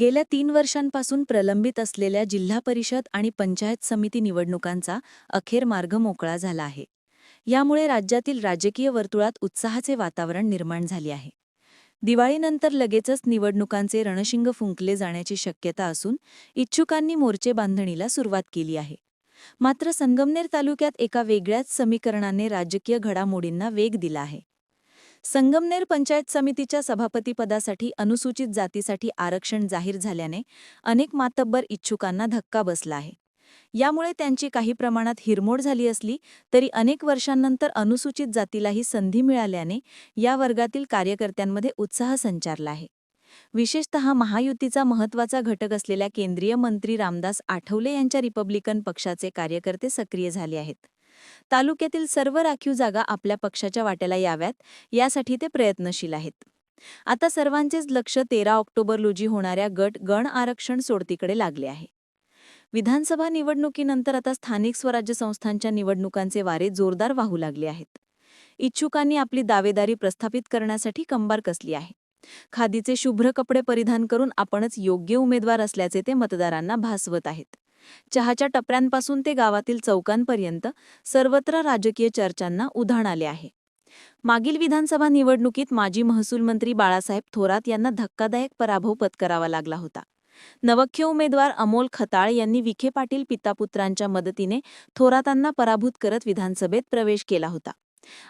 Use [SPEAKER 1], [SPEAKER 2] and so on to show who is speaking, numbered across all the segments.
[SPEAKER 1] गेल्या तीन वर्षांपासून प्रलंबित असलेल्या जिल्हा परिषद आणि पंचायत समिती निवडणुकांचा अखेर मार्ग मोकळा झाला आहे. यामुळे राज्यातील राजकीय वर्तुळात उत्साहाचे वातावरण निर्माण झाले आहे. दिवाळीनंतर लगेचच निवडणुकांचे रणशिंग फुंकले जाण्याची शक्यता असून इच्छुकांनी मोर्चे बांधणीला सुरुवात केली आहे. मात्र संगमनेर तालुक्यात एका वेगळ्याच समीकरणाने राजकीय घडामोडींना वेग दिला आहे. संगमनेर पंचायत समितीच्या सभापतीपदासाठी अनुसूचित जातीसाठी आरक्षण जाहीर झाल्याने अनेक मातब्बर इच्छुकांना धक्का बसला आहे. यामुळे त्यांची काही प्रमाणात हिरमोड झाली असली तरी अनेक वर्षांनंतर अनुसूचित जातीलाही संधी मिळाल्याने या वर्गातील कार्यकर्त्यांमध्ये उत्साह संचारला आहे. विशेषतः महायुतीचा महत्त्वाचा घटक असलेल्या केंद्रीय मंत्री रामदास आठवले यांच्या रिपब्लिकन पक्षाचे कार्यकर्ते सक्रिय झाले आहेत. तालुक्यातील सर्व राखीव जागा आपल्या पक्षाच्या वाट्याला याव्यात यासाठी ते प्रयत्नशील आहेत. आता सर्वांचेच लक्ष तेरा ऑक्टोबर रोजी होणाऱ्या गट गण आरक्षण सोडतीकडे लागले आहे. विधानसभा निवडणुकीनंतर आता स्थानिक स्वराज्य संस्थांच्या निवडणुकांचे वारे जोरदार वाहू लागले आहेत. इच्छुकांनी आपली दावेदारी प्रस्थापित करण्यासाठी कंबार कसली आहे? खादीचे शुभ्र कपडे परिधान करून आपणच योग्य उमेदवार असल्याचे ते मतदारांना भासवत आहेत. चहाच्या टपऱ्यांपासून ते गावातील चौकांपर्यंत सर्वत्र राजकीय चर्चांना उधाण आले आहे. मागील विधानसभा निवडणुकीत माजी महसूल मंत्री बाळासाहेब थोरात यांना धक्कादायक पराभव पत्करावा लागला होता. नवख्य उमेदवार अमोल खताळ यांनी विखे पाटील पितापुत्रांच्या मदतीने थोरातांना पराभूत करत विधानसभेत प्रवेश केला होता.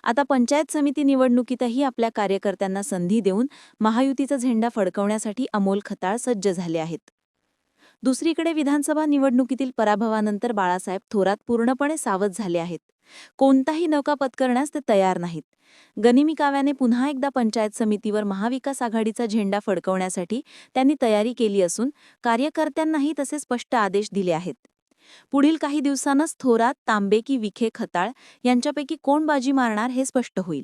[SPEAKER 1] आता पंचायत समिती निवडणुकीतही आपल्या कार्यकर्त्यांना संधी देऊन महायुतीचा झेंडा फडकवण्यासाठी अमोल खताळ सज्ज झाले आहेत. दुसरीकडे विधानसभा निवडणुकीतील पराभवानंतर बाळासाहेब थोरात पूर्णपणे सावध झाले आहेत. कोणताही नौका पत्करण्यास ते तयार नाहीत. गनिमी काव्याने पुन्हा एकदा पंचायत समितीवर महाविकास आघाडीचा झेंडा फडकवण्यासाठी त्यांनी तयारी केली असून कार्यकर्त्यांनाही तसे स्पष्ट आदेश दिले आहेत. पुढील काही दिवसांच थोरात तांबे की विखे खताळ यांच्यापैकी कोण बाजी मारणार हे स्पष्ट होईल.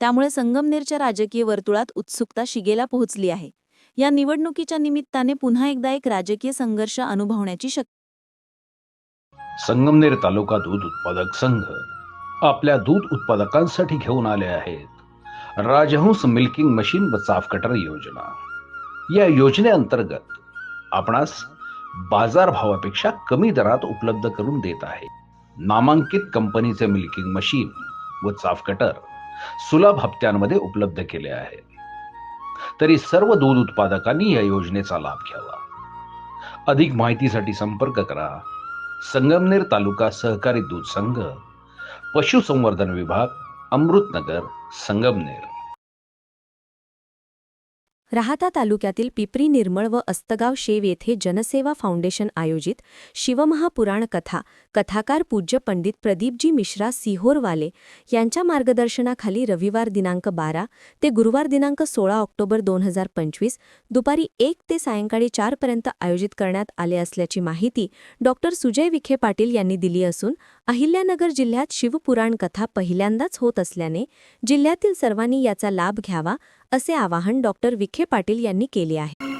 [SPEAKER 1] त्यामुळे संगमनेरच्या राजकीय वर्तुळात उत्सुकता शिगेला पोहोचली आहे. या निवडणुकीच्या निमित्ताने पुन्हा एकदा एक राजकीय संघर्ष अनुभवण्याची शक्य
[SPEAKER 2] संगमनेर तालुका दूध उत्पादक संघ आपल्या दूध उत्पादकांसाठी घेऊन आले आहेत. राजहंस मिल्किंग मशीन व चाफ कटर योजना. या योजनेअंतर्गत आपणास बाजार भावापेक्षा कमी दरात उपलब्ध करून देत आहे. नामांकित कंपनीचे मिल्किंग मशीन व चाफ कटर सुलभ हप्त्यांमध्ये उपलब्ध केले आहे. तरी सर्व दूध उत्पादकांनी या योजनेचा लाभ घ्यावा. अधिक माहितीसाठी संपर्क करा. संगमनेर तालुका सहकारी दूध संघ पशुसंवर्धन विभाग अमृतनगर संगमनेर.
[SPEAKER 3] राहाता तालुक्यातील पिपरी निर्मळ व अस्तगाव शेव येथे जनसेवा फाउंडेशन आयोजित शिवमहापुराण कथा कथाकार पूज्य पंडित प्रदीपजी मिश्रा सिहोरवाले यांच्या मार्गदर्शनाखाली रविवार दिनांक बारा ते गुरुवार दिनांक सोळा ऑक्टोबर दोन हजार पंचवीस दुपारी एक ते सायंकाळी चारपर्यंत आयोजित करण्यात आले असल्याची माहिती डॉक्टर सुजय विखे पाटील यांनी दिली असून अहिल्यानगर जिल्ह्यात शिवपुराण कथा पहिल्यांदाच होत असल्याने जिल्ह्यातील सर्वांनी याचा लाभ घ्यावा असे आवाहन डॉक्टर विखे पाटील यांनी केले आहे.